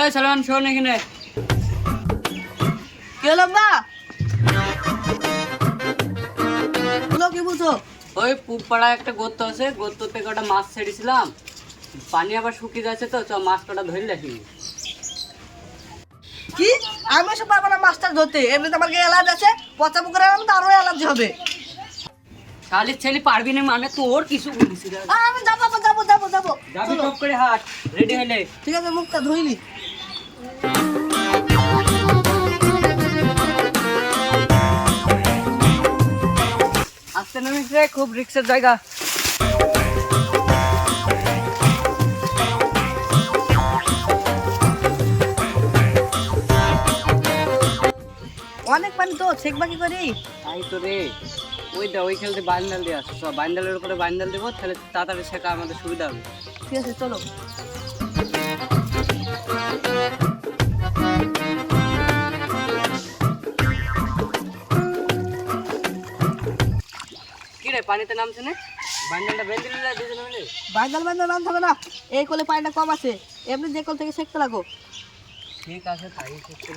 এই সালমান শোন এখানে। কি হলো বা কি বলছো ওই পুব পাড়ায় একটা গর্ত আছে গর্ততে কটা মাছ ছেড়েছিলাম। পানি আবার শুকিয়ে যাচ্ছে তো চ মাছ কটা ধরে রাখি কি? আমি এসব পারব না মাছটা ধরতে। এমনিতে আমার গায়ে আছে পচা পুকুরে আমি তো আরও এলার্জি হবে। শালির ছেলে পারবি না মানে তোর কিছু বলিস আমি যাব যাব যাব যাব। যাবি সব করে হাট রেডি হলে। ঠিক আছে মুখটা ধুইনি। আসতে নামিস রে খুব রিক্সের জায়গা। অনেক পানি তো ছেক বাকি করি? তাই তো রে। ওই দা ওই খেলতে বাইন্ডাল দিয়ে আসছে সব বাইন্ডালের উপরে বাইন্ডাল দেবো তাহলে তাড়াতাড়ি শেখা আমাদের সুবিধা হবে। ঠিক আছে চলো। পানিতে নামছে না? বাইন্ডালটা বেঁধে নিলে বান্দাল বান্দাল নাম হবে না। এই কোলে পানিটা কম আছে। এমনি যে কোল থেকে শেখতে লাগো। ঠিক আছে তাই করতে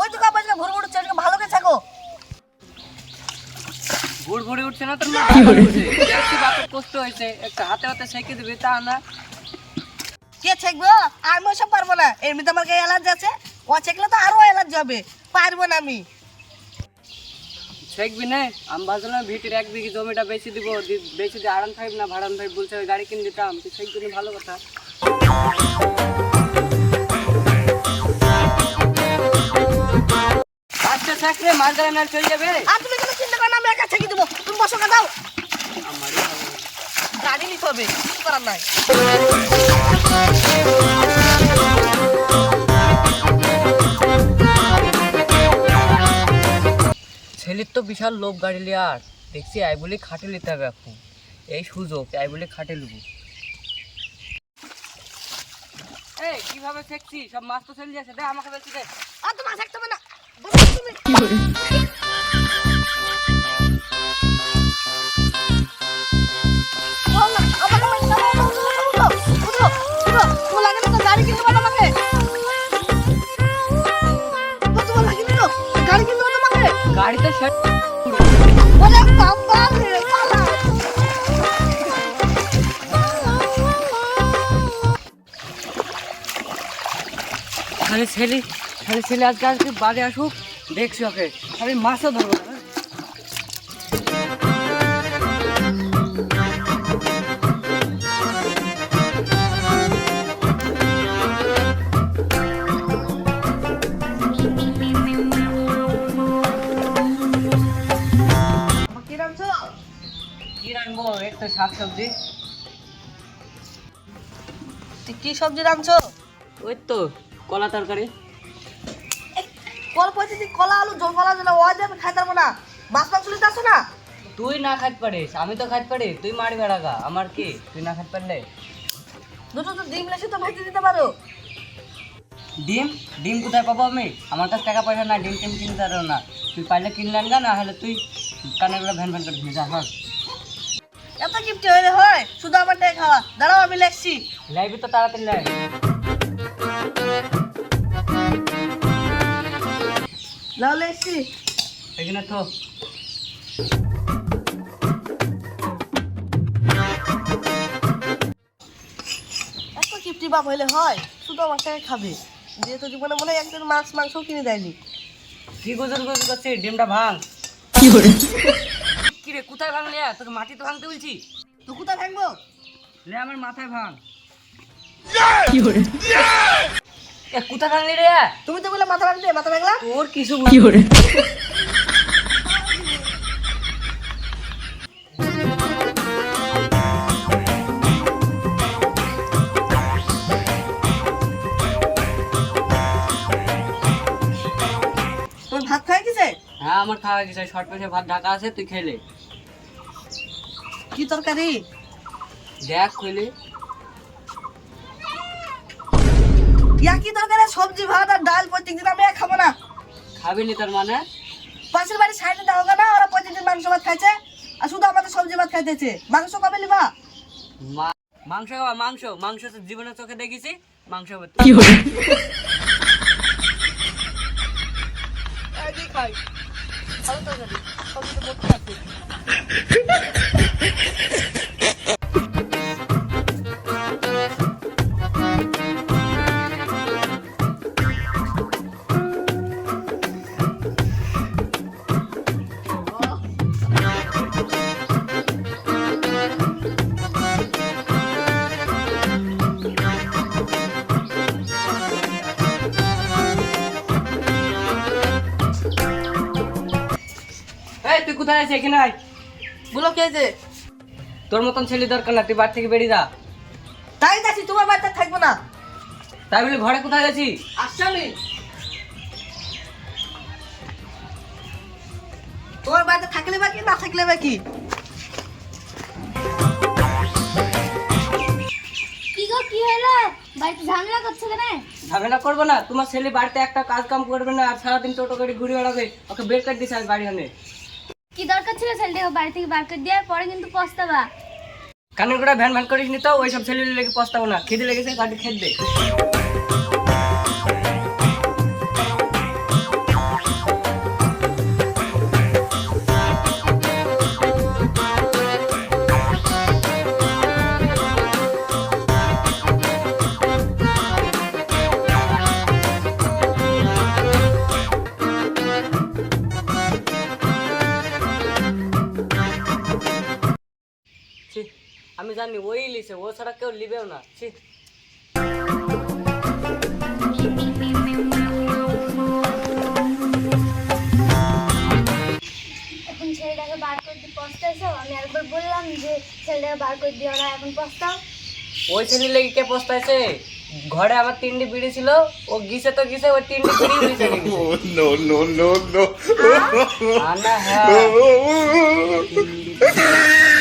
ওই তো কাপাস ভোর ভোর চড়কে ভালো করে থাকো গুড় ভরে উঠছে না তোর কষ্ট হয়েছে। একটা হাতে হাতে শেখে দিবি তা না। কে আমি ওসব পারব না। এমনিতে আমার গায়ে এলার্জি আছে। ও ছেকলে তো আরও এলার্জি হবে পারব না আমি। শেখবি না আমি ভাবছিলাম ভিটির এক বিঘি জমিটা বেশি দিব বেশি দিয়ে আরাম ফাইভ না ভাড়ান ফাইভ বলছে গাড়ি কিনে দিতাম তুই শেখবি না ভালো কথা। আচ্ছা রে মাছ ধরে মেল চলে যাবে। আর তুমি কোনো চিন্তা করো না আমি একা ছেকে দেবো। তুমি বসো কা দাও আমারই গাড়ি নিতে হবে কিছু করার নাই। ছেলের তো বিশাল লোভ গাড়ি আর। দেখছি আই বলে খাটে নিতে হবে এখন। এই সুযোগ, আই বলে খাটে লিবু। কীভাবে শেখছি সব মাছ তো চলে যাচ্ছে। আমাকে আর তো তোমার লাগে না গাড়ি কিনতে? ছেলে খালি ছেলে আজকে আজকে বাড়ি আসুক? দেখছি ওকে। আমি মাছও ধরবো রাখব একটু শাক সবজি। তুই কি সবজি রাঁধছো? ওই তো কলা তরকারি। কল পয়সা দিয়ে কলা আলু জল কলা যেন ওয়া যাবে খাইতে পারব না মাছ মাংস নিতে আসো না? তুই না খাইতে পারিস আমি তো খাইতে পারি তুই মারি বেড়াগা আমার কি? তুই না খাইতে পারলে? দুটো তো ডিম লেসে তো ভাইতে দিতে পারো। ডিম? ডিম কোথায় পাবো আমি? আমার কাছে টাকা পয়সা না ডিম টিম কিনতে পারো না। তুই পারলে কিনলে আনগা না হলে তুই কানের ভ্যান ভ্যান করে যা হ্যাঁ। এত কিপটে হইলে হয় শুধু আমার টাকা খাওয়া। দাঁড়াও আমি লেখছি। লাইবি তো তাড়াতাড়ি লাই লাও লেখছি। এখানে তো এত কিপটি বাপ হইলে হয় শুধু আমার টাকা খাবে। যেহেতু জীবনে মনে হয় একদিন মাছ মাংস কিনে দেয়নি। কি গুজর গুজর করছিস? ডিমটা ভাঙ। কি রে কোথায় ভাঙলি? তোকে মাটি তো ভাঙতে বলছি। তো লে আমার মাথায় ভাঙ। এ কোথায় ভাঙলি রে? তুমি তো বলে মাথা মাথা তোর কিছু ভাত খাই গেছে? হ্যাঁ আমার খাওয়া গেছে শর্ট পেছে ভাত ঢাকা আছে তুই খেলে। কি তরকারি? দেখ খেলে ইয়া কি তরকারি? সবজি ভাত আর ডাল প্রত্যেকদিন আমি খাব না। খাবি নি তার মানে? পাশের বাড়ি সাইডে দাও না ওরা প্রত্যেকদিন মাংস ভাত খাইছে আর শুধু আমাদের সবজি ভাত খাইতেছে। মাংস কবে নিবা? মা- মাংস খাবা মাংস মাংস তো জীবনের চোখে দেখেছি মাংস কি খাই ভালো তরকারি সবজি তো ভর্তি আছে এই তুই কোথায় আছিস এখানে? আয় বলো কে যে? তোর মতন ছেলে দরকার না তুই বাড়ি থেকে বেরিয়ে যা। তাই যাচ্ছি তোমার বাড়িতে থাকব না। তাই বলে ঘরে কোথায় গেছি? আসছি আমি তোমার বাড়িতে থাকলে বাকি না থাকলে বাকি কি? গো কি হলো? বাড়িতে ঝামেলা করছ কেন? ঝামেলা করব না তোমার ছেলে বাড়িতে একটা কাজ কাম করবে না আর সারাদিন টোটো গাড়ি ঘুরে বেড়াবে ওকে বের করে দিস আজ বাড়ি আনে। কি দরকার ছিল ছেলেটাকে বাড়ি থেকে বার করে দেওয়ার? পরে কিন্তু পস্তাবা। কানের করে ভ্যান ভ্যান করিস নি তো ওই সব ছেলে লেগে পস্তাবো না। খেতে লেগেছে কাটি খেত লিছে ও ছাড়া কেউ লিবেও না। ছি। এখন ছেলেটাকে বার পস্তাইছো? আমি একবার বললাম যে ছেলেটাকে বার করে দিও না এখন পস্তাও। ওই ছেলে লেগে কে পস্তাইছে? ঘরে আমার তিনটি বিড়ি ছিল ও গিসে তো গিসে ওই তিনটি বিড়ি. আনা হ্যাঁ।